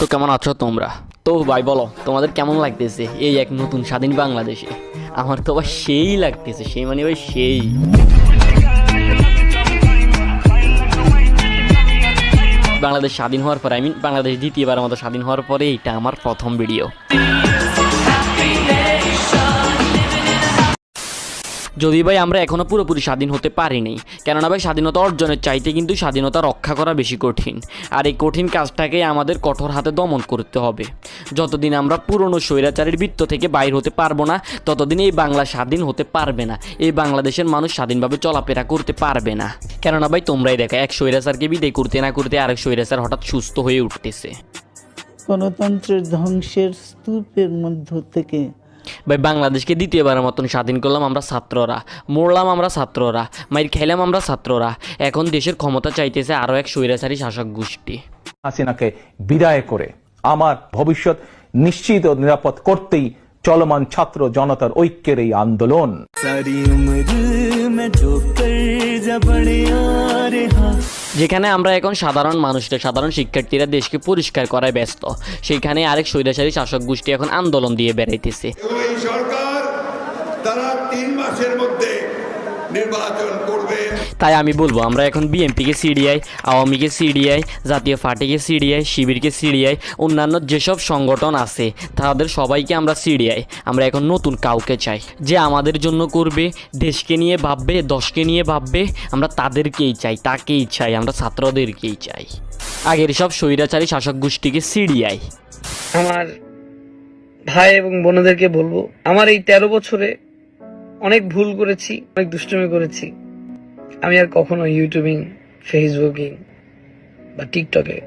তো কেমন আছো তোমরা? তো ভাই বলো, তোমাদের কেমন লাগতেছে এই এক নতুন স্বাধীন বাংলাদেশে? আমার তো ভাই সেই লাগতেছে, সেই মানে ভাই সেই। বাংলাদেশ স্বাধীন হওয়ার পরে আই মিন বাংলাদেশ দ্বিতীয়বার মতো স্বাধীন হওয়ার পরে এটা আমার প্রথম ভিডিও যদি ভাই আমরা এখনও পুরোপুরি স্বাধীন হতে পারিনি। কেননা ভাই স্বাধীনতা অর্জনের চাইতে কিন্তু স্বাধীনতা রক্ষা করা বেশি কঠিন। আর এই কঠিন কাজটাকে আমাদের কঠোর হাতে দমন করতে হবে। যতদিন আমরা পুরনো স্বৈরাচারের বৃত্ত থেকে বাইর হতে পারব না, ততদিন এই বাংলা স্বাধীন হতে পারবে না। এই বাংলাদেশের মানুষ স্বাধীনভাবে চলাফেরা করতে পারবে না। কেননা ভাই তোমরাই দেখা, এক স্বৈরাচারকে বিদায় করতে না করতে আরেক স্বৈরাচার হঠাৎ সুস্থ হয়ে উঠতেছে। গণতন্ত্রের ধ্বংসের স্তূপের মধ্য থেকে ভাই বাংলাদেশকে দ্বিতীয়বারের মতন স্বাধীন করলাম আমরা ছাত্ররা। মরলাম আমরা ছাত্ররা। মাইর খাইলাম আমরা ছাত্ররা। এখন দেশের ক্ষমতা চাইতেছে আরও এক স্বৈরাচারী শাসক গোষ্ঠী। হাসিনাকে বিদায় করে আমার ভবিষ্যৎ নিশ্চিত ও নিরাপদ করতেই চলমান ছাত্র জনতার ঐক্যের এই আন্দোলন। যেখানে আমরা এখন সাধারণ মানুষরা, সাধারণ শিক্ষার্থীরা দেশকে পরিষ্কার করায় ব্যস্ত। সেখানে আরেক স্বৈরাচারী শাসক গোষ্ঠী এখন আন্দোলন দিয়ে বেড়াইতেছে। সরকার তারা তিন মাসের মধ্যে নির্বাচন করবে তাই আমি বলব আমরা এখন বিএনপিকে সিডিআই আওয়ামীকে সিডিআই জাতীয় পার্টিকে সিডিআই শিবিরকে সিডিআই অন্যান্য যেসব সংগঠন আছে তাদের সবাইকে আমরা সিডিআই। আমরা এখন নতুন কাউকে চাই। যে আমাদের জন্য করবে দেশকে নিয়ে ভাববে দশকে নিয়ে ভাববে আমরা তাদেরকেই চাই তাকেই চাই আমরা ছাত্রদেরকেই চাই। আগের সব স্বৈরাচারী শাসক গোষ্ঠীকে সিডিআই। আমার ভাই এবং বোনদেরকে বলব আমার এই তেরো বছরে অনেক ভুল করেছি অনেক দুষ্টুমি করেছি। আমি আর কখনো ইউটিউবিং ফেসবুকিং বা টিকটকে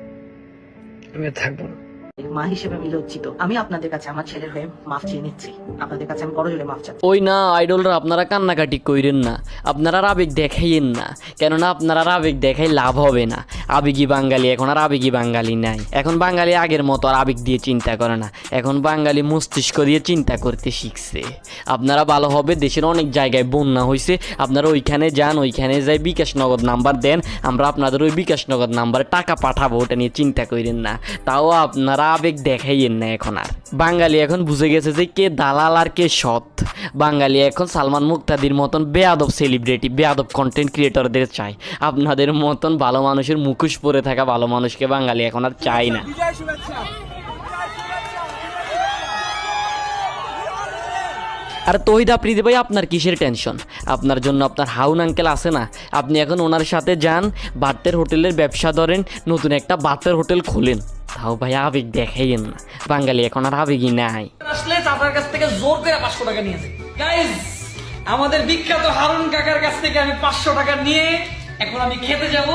আমি আর থাকব না। মা হিসেবে আমি লজ্জিত। আমি আপনাদের কাছে আমার ছেলের হয়ে মাফ চেয়ে নিচ্ছি। আপনাদের কাছে আমি করজোরে মাফ চাচ্ছি। ওই না আইডলরা আপনারা কান্নাকাটি কইরেন না। আপনারা আবেগ দেখাইয়েন না। কেননা আপনারা আর আবেগ দেখাই লাভ হবে না। আবেগী বাঙালি এখন আর আবেগী বাঙালি নাই। এখন বাঙালি আগের মতো আর আবেগ দিয়ে চিন্তা করে না। এখন বাঙালি মস্তিষ্ক দিয়ে চিন্তা করতে শিখছে। আপনারা ভালো হবে, দেশের অনেক জায়গায় বন্যা হয়েছে আপনারা ওইখানে যান, ওইখানে যাই বিকাশ নগদ নাম্বার দেন। আমরা আপনাদের ওই বিকাশ নগদ নাম্বারে টাকা পাঠাবো, ওটা নিয়ে চিন্তা করেন না। তাও আপনারা আবেগ দেখাইয়েন না এখন আর। বাঙালি এখন বুঝে গেছে যে কে দালাল আর কে সৎ। বাঙালি এখন সালমান মুক্তাদির মতন বেয়াদব সেলিব্রিটি বেয়াদব কন্টেন্ট ক্রিয়েটরদের চাই। আপনাদের মতন ভালো মানুষের মুখোশ পরে থাকা ভালো মানুষকে বাঙালি এখন আর চাই না। আর তহিদ আপ্রিদি ভাই আপনার কিসের টেনশন আপনার জন্য আপনার হাউন আঙ্কেল আছে না? আপনি এখন ওনার সাথে যান বাতের হোটেলের ব্যবসা ধরেন নতুন একটা বাতের হোটেল খোলেন। তাও ভাই আবেগ দেখাইয়েন না। বাঙালি এখন আর আবেগই নাই। চাচার কাছ থেকে জোর করে পাঁচশো টাকা নিয়েছে গাইজ আমাদের বিখ্যাত হারুন কাকার কাছ থেকে আমি পাঁচশো টাকা নিয়ে এখন আমি খেতে যাব।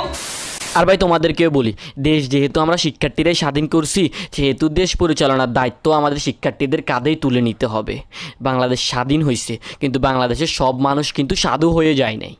আর ভাই, তোমাদেরকেও বলি, দেশ যেহেতু আমরা শিক্ষার্থীরাই স্বাধীন করছি, সেহেতু দেশ পরিচালনার দায়িত্ব আমাদের শিক্ষার্থীদের কাঁধেই তুলে নিতে হবে। বাংলাদেশ স্বাধীন হয়েছে কিন্তু বাংলাদেশের সব মানুষ কিন্তু সাধু হয়ে যায় নাই।